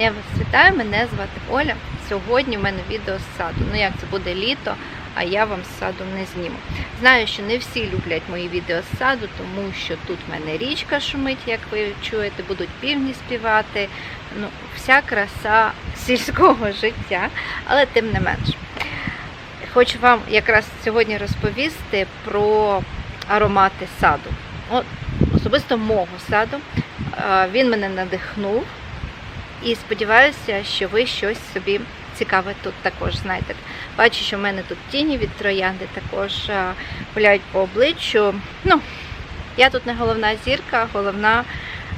Я вас вітаю, мене звати Оля. Сьогодні в мене відео з саду. Ну як це буде літо, а я вам з саду не зніму. Знаю, що не всі люблять мої відео з саду, тому що тут в мене річка шумить, як ви чуєте, будуть півні співати. Ну, вся краса сільського життя, але тим не менш. Хочу вам якраз сьогодні розповісти про аромати саду. От, особисто мого саду. Він мене надихнув. І сподіваюся, що ви щось собі цікаве тут також знайдете. Бачу, що в мене тут тіні від троянди також гуляють по обличчю. Ну, я тут не головна зірка, головна,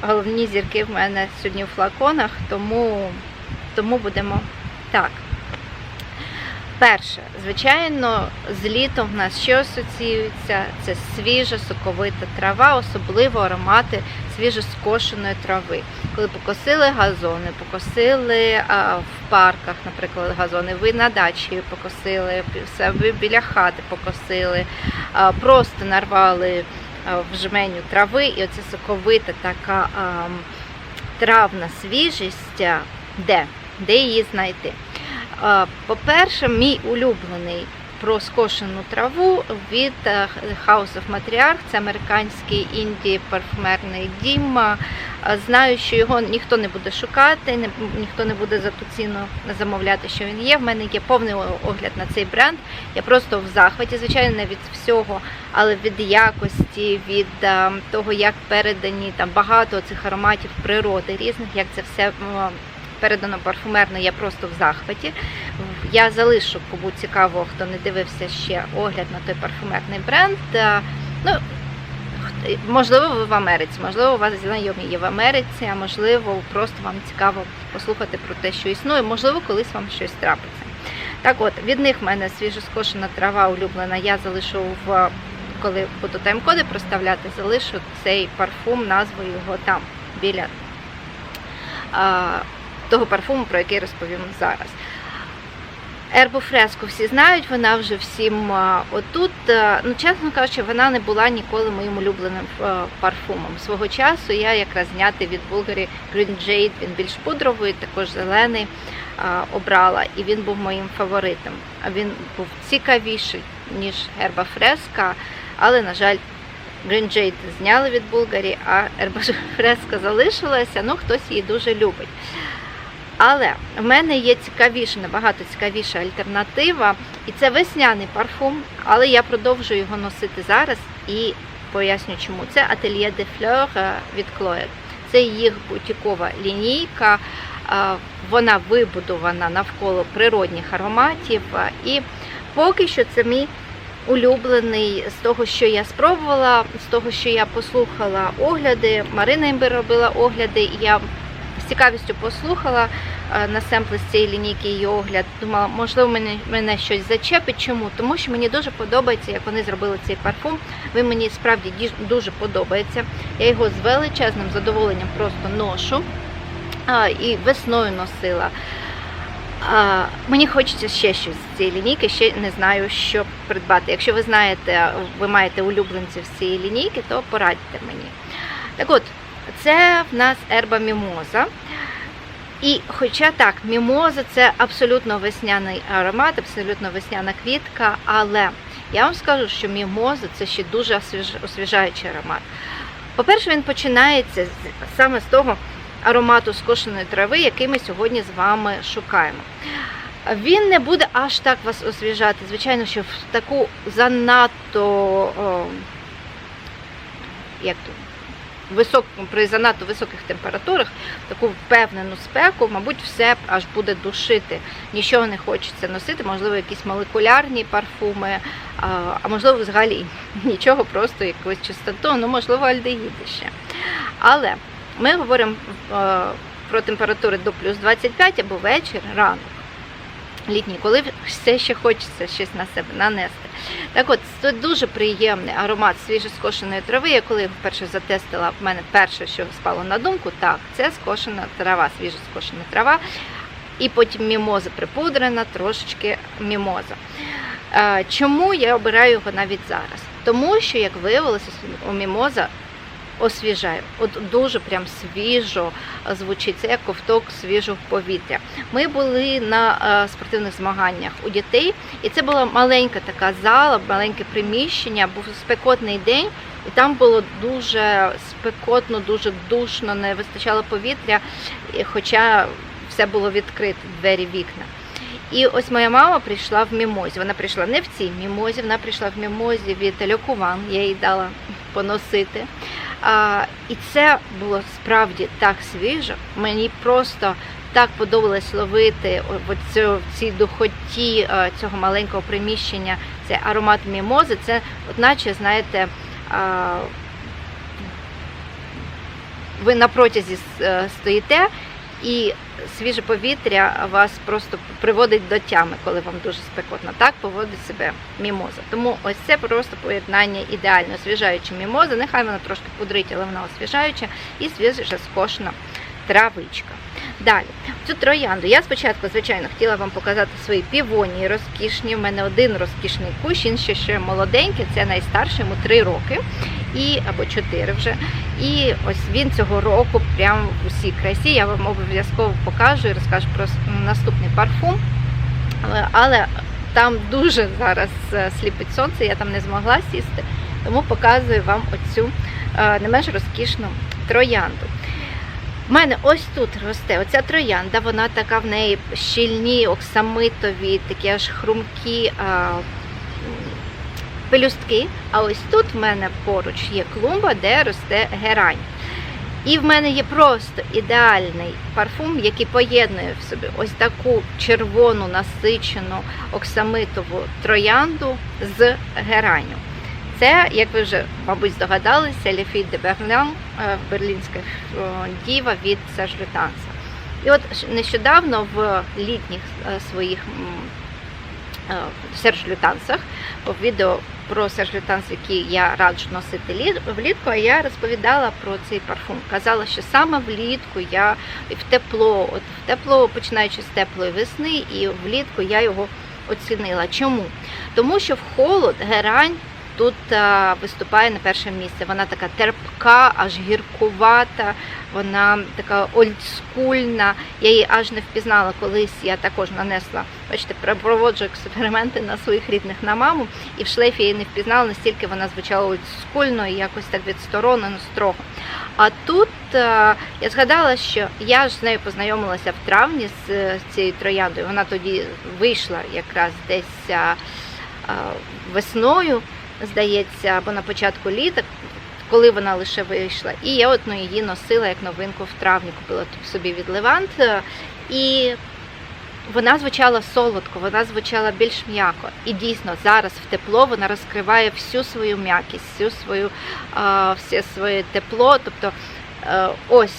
головні зірки в мене сьогодні в флаконах, тому, тому будемо так. Перше, звичайно, з літом в нас що асоціюється? Це свіжа соковита трава, особливо аромати свіжоскошеної трави. Коли покосили газони, покосили а, в парках, наприклад, газони, ви на дачі покосили, ви біля хати покосили, а, просто нарвали а, в жменю трави, і оця соковита така а, травна свіжість, де? Де її знайти? По-перше, мій улюблений про скошену траву від е, House of Matriarch, це американський інді парфумерний дім. Знаю, що його ніхто не буде шукати, ніхто не буде за ту ціну замовляти, що він є. В мене є повний огляд на цей бренд. Я просто в захваті, звичайно, не від всього, але від якості, від е, того, як передані там багато цих ароматів природи різних, як це все передано парфумерно, я просто в захваті. Я залишу, кому цікаво, хто не дивився ще огляд на той парфумерний бренд. Е, Ну, можливо, ви в Америці, можливо, у вас знайомі є в Америці, а можливо, просто вам цікаво послухати про те, що існує, можливо, колись вам щось трапиться. Так от, від них в мене свіжоскошена трава улюблена. Я залишу в коли буду тайм-коди проставляти, залишу цей парфум, назву його там, біля а, того парфуму, про який розповім зараз. Ербу фреску всі знають, вона вже всім отут. Ну, чесно кажучи, вона не була ніколи моїм улюбленим парфумом. Свого часу я якраз знятий від Булгарі Green Jade, він більш пудровий, також зелений обрала, і він був моїм фаворитом. Він був цікавіший, ніж Ерба Фреска, але, на жаль, Green Jade зняли від Булгарі, а Ерба Фреска залишилася, ну хтось її дуже любить. Але в мене є цікавіша, набагато цікавіша альтернатива, і це весняний парфум, але я продовжую його носити зараз і поясню чому. Це Atelier de Fleur е, від Chloe. Це їх бутікова лінійка, е, вона вибудована навколо природних ароматів. е, І поки що це мій улюблений з того, що я спробувала, з того, що я послухала огляди. Марина Імбир робила огляди, і я цікавістю послухала е, на семпли з цієї лінійки її огляд. Думала, можливо, мене, мене щось зачепить. Чому? Тому що мені дуже подобається, як вони зробили цей парфум. Він мені справді дуже подобається. Я його з величезним задоволенням просто ношу. І весною носила. А, мені хочеться ще щось з цієї лінійки, ще не знаю, що придбати. Якщо ви знаєте, ви маєте улюбленців з цієї лінійки, то порадьте мені. Так от, це в нас ерба мімоза. І хоча так, мімоза це абсолютно весняний аромат, абсолютно весняна квітка, але я вам скажу, що мімоза це ще дуже освіжаючий аромат. По-перше, він починається саме з того аромату скошеної трави, який ми сьогодні з вами шукаємо. Він не буде аж так вас освіжати. Звичайно, що в таку занадто о, як то, висок, при занадто високих температурах, таку впевнену спеку, мабуть, все аж буде душити. Нічого не хочеться носити, можливо, якісь молекулярні парфуми, а, можливо, взагалі нічого, просто якусь чистоту, ну, можливо, альдегіди ще. Але ми говоримо е, про температури до плюс 25 або вечір, ранок. Літній, коли все ще хочеться щось на себе нанести. Так от, це дуже приємний аромат свіжоскошеної трави. Я коли вперше затестила, в мене перше, що спало на думку, так, це скошена трава, свіжоскошена трава. І потім мімоза припудрена, трошечки мімоза. Е, Чому я обираю його навіть зараз? Тому що, як виявилося, у мімоза освіжає. От дуже прям свіжо е, звучить. Це як ковток свіжого повітря. Ми були на е, спортивних змаганнях у дітей, і це була маленька така зала, маленьке приміщення, був спекотний день, і там було дуже спекотно, дуже душно, не вистачало повітря, хоча все було відкрите, двері, вікна. І ось моя мама прийшла в мімозі. Вона прийшла не в цій мімозі, вона прийшла в мімозі від Льокуван, я їй дала поносити. А, і це було справді так свіжо. Мені просто так подобалось ловити в цій духоті е, цього маленького приміщення. Це аромат мімози. Це, от наче, знаєте, а, ви на протязі е, стоїте, і свіже повітря вас просто приводить до тями, коли вам дуже спекотно. Так поводить себе мімоза. Тому ось це просто поєднання ідеально освіжаюча мімоза. Нехай вона трошки пудрить, але вона освіжаюча і свіже скошена травичка. Далі, цю троянду. Я спочатку, звичайно, хотіла вам показати свої півонії розкішні. В мене один розкішний кущ, інший ще молоденький, це найстарший, йому 3 роки і або 4 вже. І ось він цього року, прямо в усій красі. Я вам обов'язково покажу і розкажу про наступний парфум. Але- там дуже зараз е, сліпить сонце, я там не змогла сісти, тому показую вам оцю е, не менш розкішну троянду. У мене ось тут росте оця троянда, вона така в неї щільні, оксамитові, такі аж хрумкі пелюстки. А ось тут в мене поруч є клумба, де росте герань. І в мене є просто ідеальний парфум, який поєднує в собі ось таку червону насичену оксамитову троянду з геранню. Це, як ви вже, мабуть, здогадалися, Лефіт де Берлін, е, берлінська е, діва від Сержлютанса. І от нещодавно в літніх е, своїх Серж Лютансах, відео про Серж Лютанс, який я раджу носити літ- влітку, а я розповідала про цей парфум. Казала, що саме влітку я в тепло, от в тепло, починаючи з теплої весни, і влітку я його оцінила. Чому? Тому що в холод герань тут а, виступає на перше місце. Вона така терпка, аж гіркувата, вона така ольдскульна. Я її аж не впізнала колись. Я також нанесла, бачите, проводжу експерименти на своїх рідних на маму, і в шлейфі її не впізнала, настільки вона звучала ольдскульно і якось так відсторонено, строго. А тут е, я згадала, що я ж з нею познайомилася в травні з, е, цією трояндою. Вона тоді вийшла якраз десь е, е, весною, здається, або на початку літа, коли вона лише вийшла. І я от, ну, її носила як новинку в травні, купила собі від Левант. І вона звучала солодко, вона звучала більш м'яко. І дійсно зараз в тепло вона розкриває всю свою м'якість, всю свою, все своє тепло. Тобто е, ось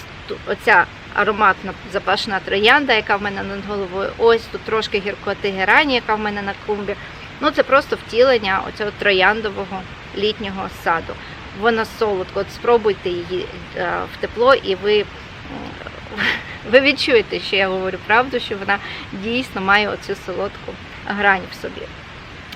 оця ароматна запашна троянда, яка в мене над головою, ось тут трошки гіркоти герані, яка в мене на клумбі. Ну це просто втілення оцього трояндового літнього саду. Вона солодко, от спробуйте її е, в тепло, і ви, м, ви відчуєте, що я говорю правду, що вона дійсно має оцю солодку грань в собі.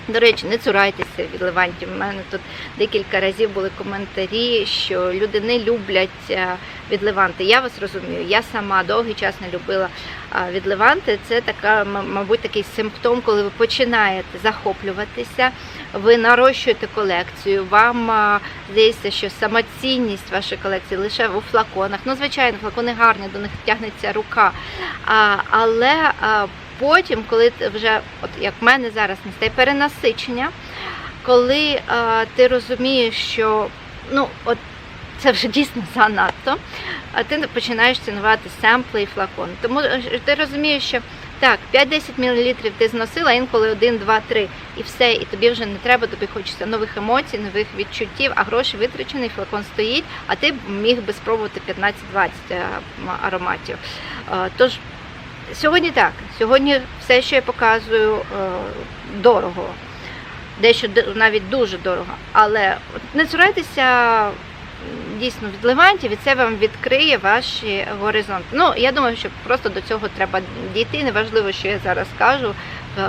До речі, не цурайтеся від левантів. У мене тут декілька разів були коментарі, що люди не люблять е, від леванти. Я вас розумію. Я сама довгий час не любила а, від леванти. Це така, мабуть, такий симптом, коли ви починаєте захоплюватися, ви нарощуєте колекцію. Вам здається, що самоцінність вашої колекції лише у флаконах. Ну, звичайно, флакони гарні, до них тягнеться рука. Але потім, коли вже, от як в мене зараз настає перенасичення, коли а, ти розумієш, що ну, от це вже дійсно занадто, а ти починаєш цінувати семпли і флакони. Тому е, ти розумієш, що так, 5-10 мл ти зносила, інколи 1, 2, 3 і все, і тобі вже не треба, тобі хочеться нових емоцій, нових відчуттів, а гроші витрачений, флакон стоїть, а ти міг би спробувати 15-20 е, ароматів. Е, Тож сьогодні так, сьогодні все, що я показую, е, дорого. Дещо навіть дуже дорого. Але не цурайтеся дійсно від левантів, і це вам відкриє ваші горизонти. Ну, я думаю, що просто до цього треба дійти. Неважливо, що я зараз кажу.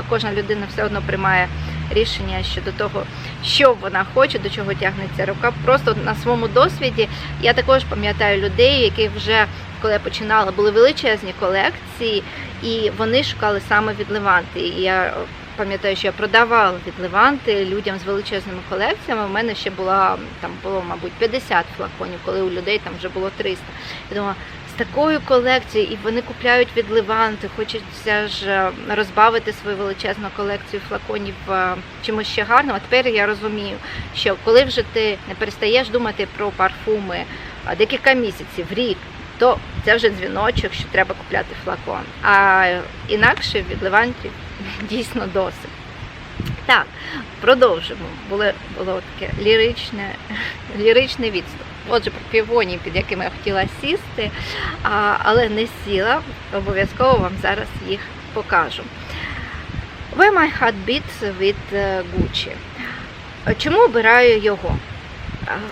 Кожна людина все одно приймає рішення щодо того, що вона хоче, до чого тягнеться рука. Просто на своєму досвіді я також пам'ятаю людей, які вже коли я починала, були величезні колекції, і вони шукали саме від Леванти. І я пам'ятаю, що я продавала від Леванти людям з величезними колекціями. У мене ще була там було, мабуть, 50 флаконів, коли у людей там вже було 300. Я думала, з такою колекцією, і вони купляють від Леванти, хочеться ж е, розбавити свою величезну колекцію флаконів е, чимось ще гарним. А тепер я розумію, що коли вже ти не перестаєш думати про парфуми декілька місяців, рік. То це вже дзвіночок, що треба купляти флакон. А інакше від Левантів дійсно досить. Так, продовжимо. Було, було таке ліричне, ліричний відступ. Отже, про півоні, під якими я хотіла сісти, а, але не сіла. Обов'язково вам зараз їх покажу. Where My Heart Beats від е, Gucci. Чому обираю його?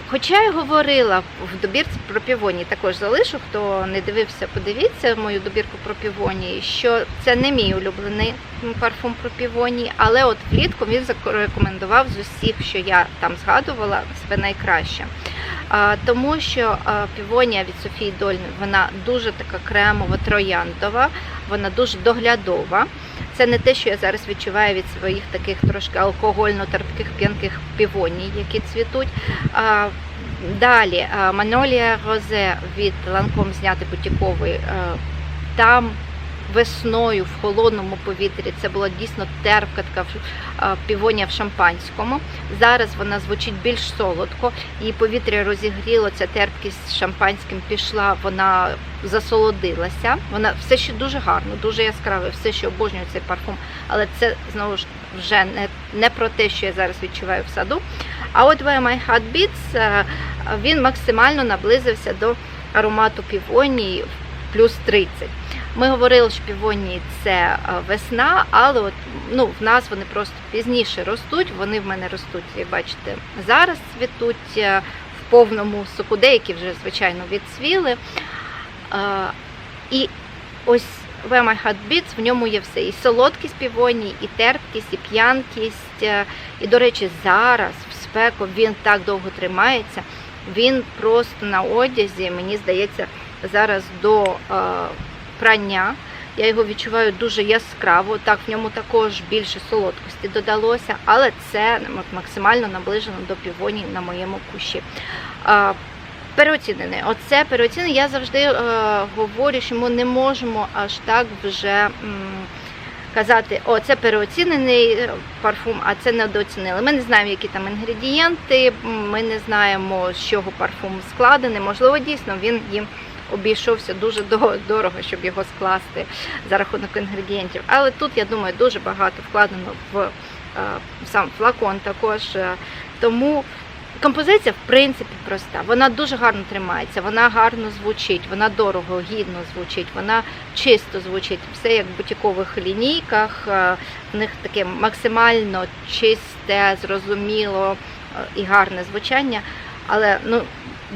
Хоча я говорила в добірці про півоні, також залишу, хто не дивився, подивіться мою добірку про півоні, що це не мій улюблений парфум про півоні, але от влітку він зарекомендував з усіх, що я там згадувала, себе найкраще. Тому що півонія від Софії Дольної вона дуже така кремова, трояндова, вона дуже доглядова. Це не те, що я зараз відчуваю від своїх таких трошки алкогольно-терпких п'янких півоній, які цвітуть. А, Далі Манолія Розе від Ланком зняти бутіковий. Там весною в холодному повітрі це була дійсно терпка така е, півонія в шампанському. Зараз вона звучить більш солодко, її повітря розігріло, ця терпкість з шампанським пішла, вона засолодилася. Вона все ще дуже гарно, дуже яскраве, все ще обожнюю цей парфум. Але це знову ж вже не, не про те, що я зараз відчуваю в саду. А от My Heart Beats, е, він максимально наблизився до аромату півонії плюс 30. Ми говорили, що півонії це е, весна, але от, ну, в нас вони просто пізніше ростуть. Вони в мене ростуть, як бачите, зараз цвітуть е, в повному соку, деякі вже, звичайно, відцвіли. Е, І ось Where My Heart Beats, в ньому є все. І солодкість півонії, і терпкість, і п'янкість. І, до речі, зараз в спеку він так довго тримається. Він просто на одязі, мені здається, зараз до прання. Я його відчуваю дуже яскраво. Так, в ньому також більше солодкості додалося, але це максимально наближено до півонії на моєму кущі. Переоцінений. Оце переоцінений. Я завжди е, говорю, що ми не можемо аж так вже казати, о, це переоцінений е, парфум, а це недооцінили. Ми не знаємо, які там інгредієнти, ми не знаємо, з чого парфум складений. Можливо, дійсно він їм обійшовся дуже дорого, щоб його скласти за рахунок інгредієнтів. Але тут, я думаю, дуже багато вкладено в е, сам флакон також. е, Тому Композиція, в принципі, проста. Вона дуже гарно тримається, вона гарно звучить, вона дорого, гідно звучить, вона чисто звучить. Все як в бутікових лінійках. е, В них таке максимально чисте, зрозуміло і гарне звучання. Але ну,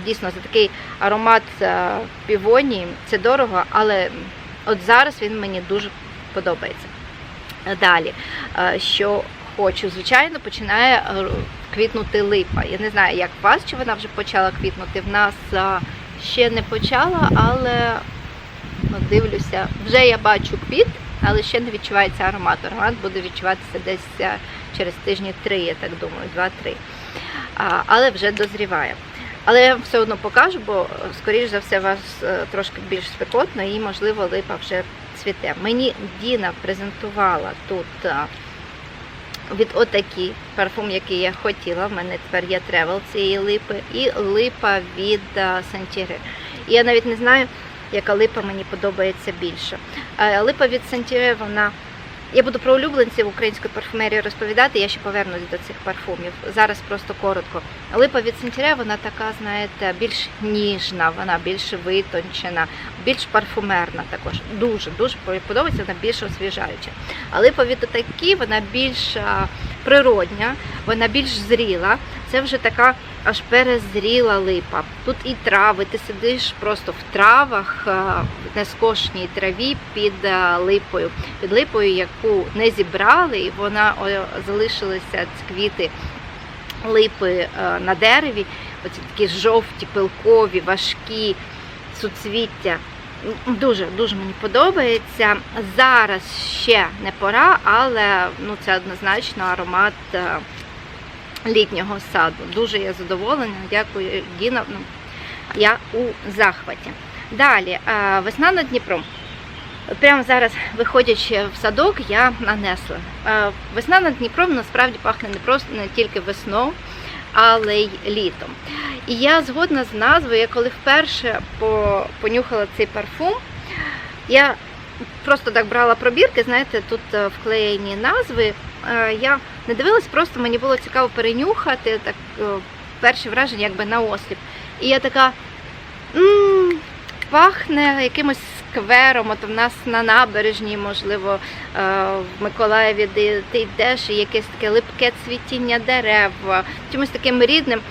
дійсно за такий аромат е, півонії це дорого, але от зараз він мені дуже подобається. Далі, е, що хочу, звичайно, починає е, квітнути липа. Я не знаю, як у вас, чи вона вже почала квітнути. В нас ще не почала, але ну, дивлюся, вже я бачу квіт, але ще не відчувається аромат. Аромат буде відчуватися десь через тижні три, я так думаю, два-три. Але вже дозріває. Але я вам все одно покажу, бо, скоріш за все, у вас е, трошки більш спекотно і, можливо, липа вже цвіте. Мені Діна презентувала тут від отакі парфум, який я хотіла. В мене тепер є тревел цієї липи, і липа від Сантіри. І я навіть не знаю, яка липа мені подобається більше. Е, Липа від Сантіре, вона. Я буду про улюбленців української парфумерії розповідати, я ще повернусь до цих парфумів. Зараз просто коротко. Липа від Сентіре, вона така, знаєте, більш ніжна, вона більш витончена, більш парфумерна також. Дуже дуже подобається, вона більш освіжаюча. А липа від такі, вона більш природня, вона більш зріла. Це вже така аж перезріла липа. Тут і трави, ти сидиш просто в травах, е, в нескошеній траві під е, липою, під липою, яку не зібрали, і вона о, залишилися квіти липи е, на дереві. Оці такі жовті, пилкові, важкі суцвіття. Дуже дуже мені подобається. Зараз ще не пора, але ну це однозначно аромат е, літнього саду. Дуже я задоволена. Дякую, Діна. Ну, я у захваті. Далі, весна над Дніпром. Прямо зараз, виходячи в садок, я нанесла. Весна над Дніпром насправді пахне не просто не тільки весною, але й літом. І я згодна з назвою, я коли вперше по- понюхала цей парфум, я просто так брала пробірки, знаєте, тут е, вклеєні назви. Е, Я не дивилась, просто мені було цікаво перенюхати так, перше перші враження якби на осліп. І я така. м пахне якимось сквером, от в нас на набережні, можливо, е, в Миколаєві, де ти йдеш, і якесь таке липке цвітіння дерев, е, чимось таким рідним.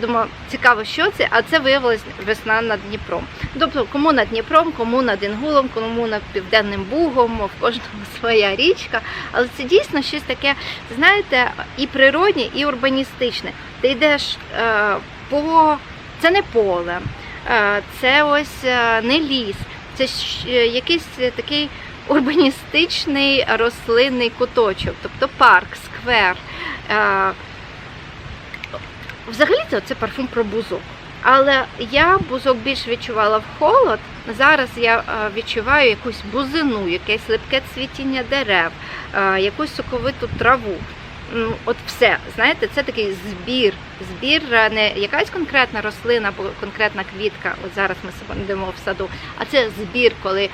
Подумала, цікаво, що це, а це виявилось весна над Дніпром. Тобто, кому над Дніпром, кому над Інгулом, кому над Південним Бугом, в кожному своя річка. Але це дійсно щось таке, знаєте, і природнє, і урбаністичне. Ти йдеш е, по це не поле, е, це ось е, не ліс, це щ- е, якийсь е, такий урбаністичний рослинний куточок, тобто парк, сквер. Е, Взагалі це, парфум про бузок. Але я бузок більш відчувала в холод. Зараз я е, відчуваю якусь бузину, якесь липке цвітіння дерев, е, якусь соковиту траву. От все, знаєте, це такий збір. Збір е, не якась конкретна рослина або конкретна квітка. От зараз ми себе йдемо в саду, а це збір, коли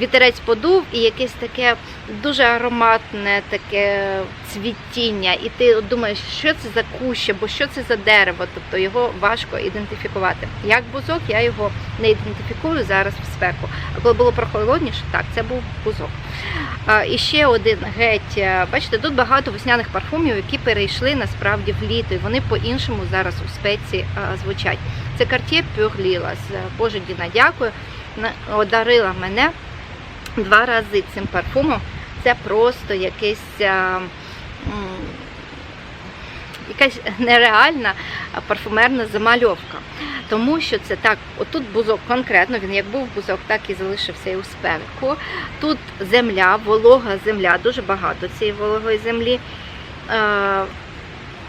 вітерець подув і якесь таке дуже ароматне таке цвітіння. І ти думаєш, що це за кущ, або що це за дерево. Тобто його важко ідентифікувати. Як бузок, я його не ідентифікую зараз в спеку. А коли було прохолодніше, так, це був бузок. І ще один геть. е, Бачите, тут багато весняних парфумів, які перейшли насправді в літо, і вони по-іншому зараз у спеці е, звучать. Це Cartier Pure Lilas. Боже Діна, дякую. Одарила мене два рази цим парфумом. Це просто якесь. е, м, Якась нереальна парфумерна замальовка. Тому що це так, отут бузок конкретно, він як був бузок, так і залишився і у спеку. Тут земля, волога земля, дуже багато цієї вологої землі е,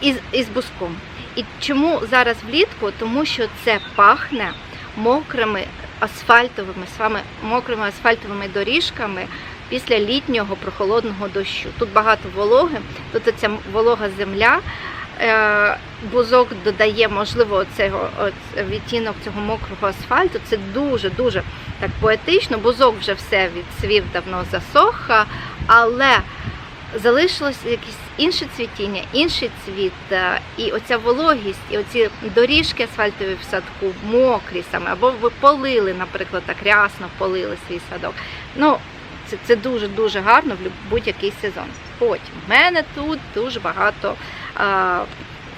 із, із бузком. І чому зараз влітку? Тому що це пахне мокрими асфальтовими з вами мокрими асфальтовими доріжками після літнього прохолодного дощу. Тут багато вологи, тут ця волога земля. Е, Бузок додає, можливо, цього відтінок цього мокрого асфальту. Це дуже дуже так поетично. Бузок вже все відцвів давно засох, але залишилось якесь інше цвітіння, інший цвіт, е, і оця вологість, і оці доріжки асфальтові в садку, мокрі саме, або ви полили, наприклад, так рясно полили свій садок. Ну, це, це дуже-дуже гарно в будь-який сезон. Потім в мене тут дуже багато а,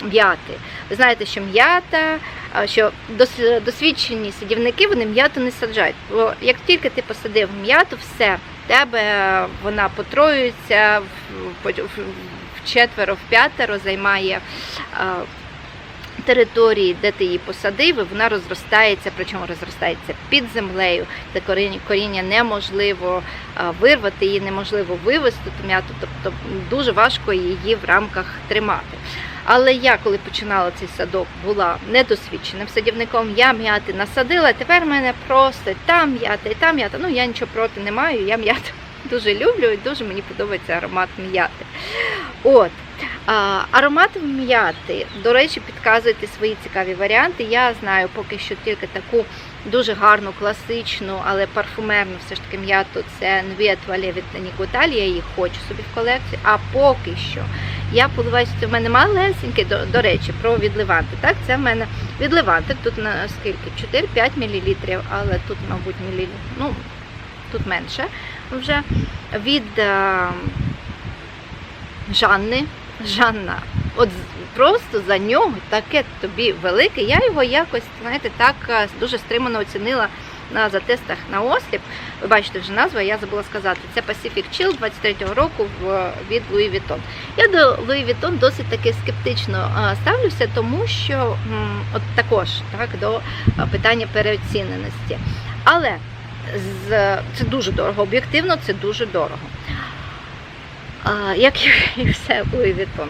м'яти. Ви знаєте, що м'ята, що досвідчені садівники вони м'яту не саджають. Бо як тільки ти посадив м'яту, все, в тебе вона потроюється в, четверо, в п'ятеро займає. Території, де ти її посадив, і вона розростається, причому розростається під землею, де коріння, неможливо вирвати, її неможливо вивести ту м'яту, тобто дуже важко її в рамках тримати. Але я, коли починала цей садок, була недосвідченим садівником, я м'яти насадила, тепер в мене просто там м'ята, і там м'ята. Ну я нічого проти не маю, я м'яту дуже люблю і дуже мені подобається аромат м'яти. От. Аромат м'яти, до речі, підказуйте свої цікаві варіанти. Я знаю поки що тільки таку дуже гарну, класичну, але парфумерну все ж таки м'яту. Це Нвія Туалє від Нікуталі, я її хочу собі в колекцію. А поки що я поливаюся, це в мене малесенький, до, до речі, про відливанти. Так, це в мене відливанти. Тут на скільки? 4-5 мл, але тут, мабуть, мілі... ну, тут менше вже. Від е, Жанни. Жанна от просто за нього таке тобі велике. Я його якось, знаєте, так е, дуже стримано оцінила на затестах на осліп. Ви бачите вже назва, я забула сказати. Це Pacific Chill 23-го року в, від Louis Vuitton. Я до Louis Vuitton досить таки скептично е, ставлюся, тому що от також так, до е, питання переоціненості. Але з, це дуже дорого, об'єктивно це дуже дорого. Як і все Louis Vuitton.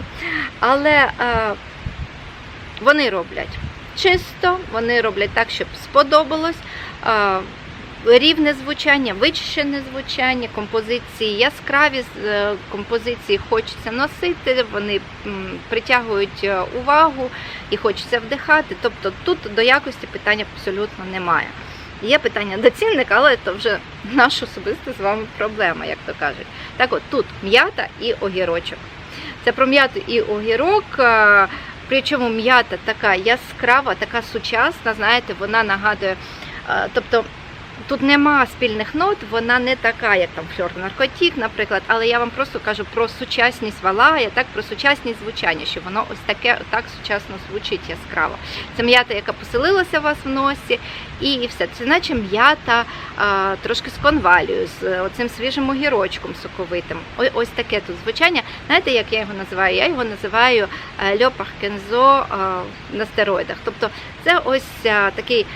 Але вони роблять чисто, вони роблять так, щоб сподобалось. Рівне звучання, вичищене звучання, композиції яскраві е, композиції хочеться носити, вони притягують е, увагу і хочеться вдихати. Тобто тут до якості питання абсолютно немає. Є питання до цінника, але це вже наша особиста з вами проблема, як то кажуть. Так от тут м'ята і огірочок. Це про м'яту і огірок. е, Причому м'ята така яскрава, така сучасна, знаєте, вона нагадує. е, Тобто тут нема спільних нот, вона не така, як там фльор наркотік, наприклад, але я вам просто кажу про сучасність валая, так про сучасність звучання, що воно ось таке так сучасно звучить яскраво. Це м'ята, яка поселилася у вас в носі, і все. Це наче м'ята трошки з конвалію, з оцим свіжим огірочком соковитим. Ось таке тут звучання. Знаєте, як я його називаю? Я його називаю е, льопах кензо е, на стероїдах. Тобто це ось е, такий.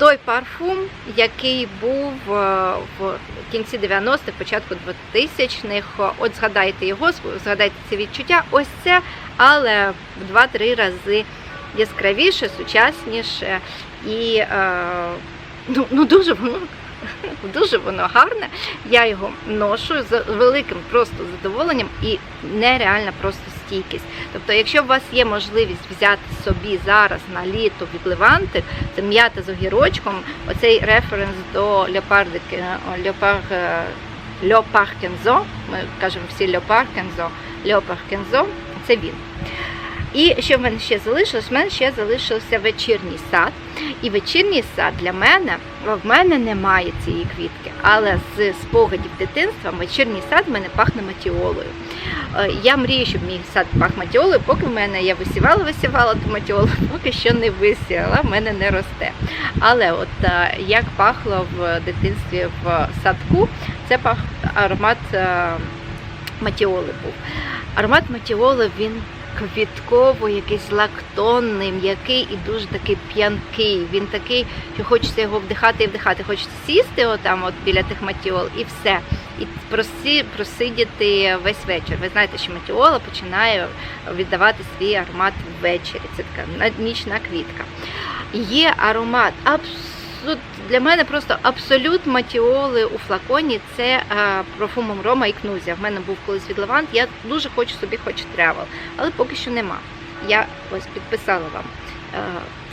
Той парфум, який був е, в кінці 90-х, початку 2000-х. От згадайте його, згадайте ці відчуття. Ось це, але в 2-3 рази яскравіше, сучасніше і е, ну, ну дуже воно. Дуже воно гарне. Я його ношу з великим просто задоволенням і нереальна просто стійкість. Тобто, якщо у вас є можливість взяти собі зараз на літо від Леванти, це м'ята з огірочком, оцей референс до леопардики, леопар, леопар кензо, ми кажемо всі леопар кензо, леопар кензо, це він. І що в мене ще залишилось? В мене ще залишився вечірній сад. І вечірній сад для мене, в мене немає цієї квітки, але з спогадів дитинства вечірній сад в мене пахне матіолою. Е, Я мрію, щоб мій сад пах матіолою, поки в мене я висівала, висівала ту поки що не висіяла, в мене не росте. Але от е, як пахло в дитинстві в садку, це пах аромат е, матіоли був. Аромат матіоли він квітково, якийсь лактонний, м'який і дуже такий п'янкий. Він такий, що хочеться його вдихати і вдихати. Хочеться сісти отам, от біля тих матіол, і все. І просі, просидіти весь вечір. Ви знаєте, що матіола починає віддавати свій аромат ввечері. Це така на- нічна квітка. Є аромат абсолютно. Для мене просто абсолют матіоли у флаконі це е, парфумом Рома і Кнузя. В мене був колись від Левант. Я дуже хочу собі хоч тревел, але поки що нема. Я ось підписала вам. Е,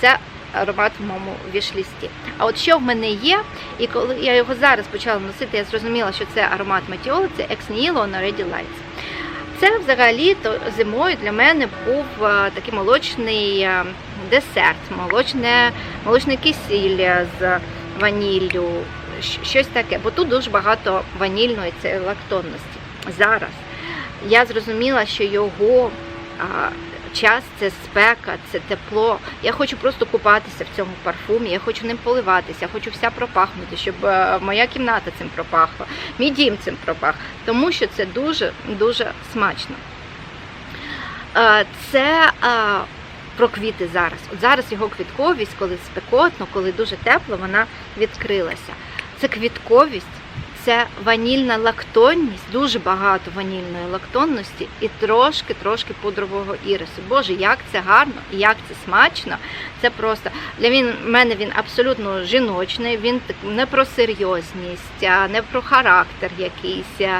це аромат в моєму вішлісті. А от що в мене є, і коли я його зараз почала носити, я зрозуміла, що це аромат матіоли, це Ex Nihilo on Lights. Це взагалі то зимою для мене був е, такий молочний е, десерт, молочне, молочний кисіль з ваніллю, щось таке. Бо тут дуже багато ванільної це лактонності. Зараз я зрозуміла, що його час це спека, це тепло. Я хочу просто купатися в цьому парфумі, я хочу ним поливатися, я хочу вся пропахнути, щоб е, моя кімната цим пропахла, мій дім цим пропах, тому що це дуже дуже смачно. Е, Це е, про квіти зараз. От зараз його квітковість, коли спекотно, коли дуже тепло, вона відкрилася. Це квітковість, це ванільна лактонність, дуже багато ванільної лактонності і трошки-трошки пудрового ірису. Боже, як це гарно і як це смачно. Це просто для він, мене він абсолютно жіночний. Він не про серйозність, не про характер якийсь.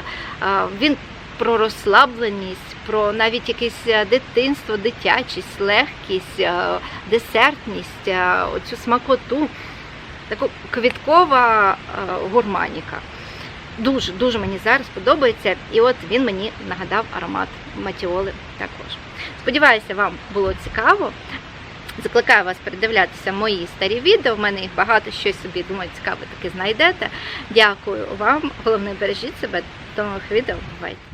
Він про розслабленість, про навіть якесь е, дитинство, дитячість, легкість, е, десертність, е, оцю смакоту. Таку квіткова гурманіка. Дуже дуже мені зараз подобається, і от він мені нагадав аромат матіоли також. Сподіваюся, вам було цікаво. Закликаю вас передивлятися мої старі відео. В мене їх багато щось собі думаю, цікаве таки знайдете. Дякую вам. Головне бережіть себе. До нових відео. Бувайте!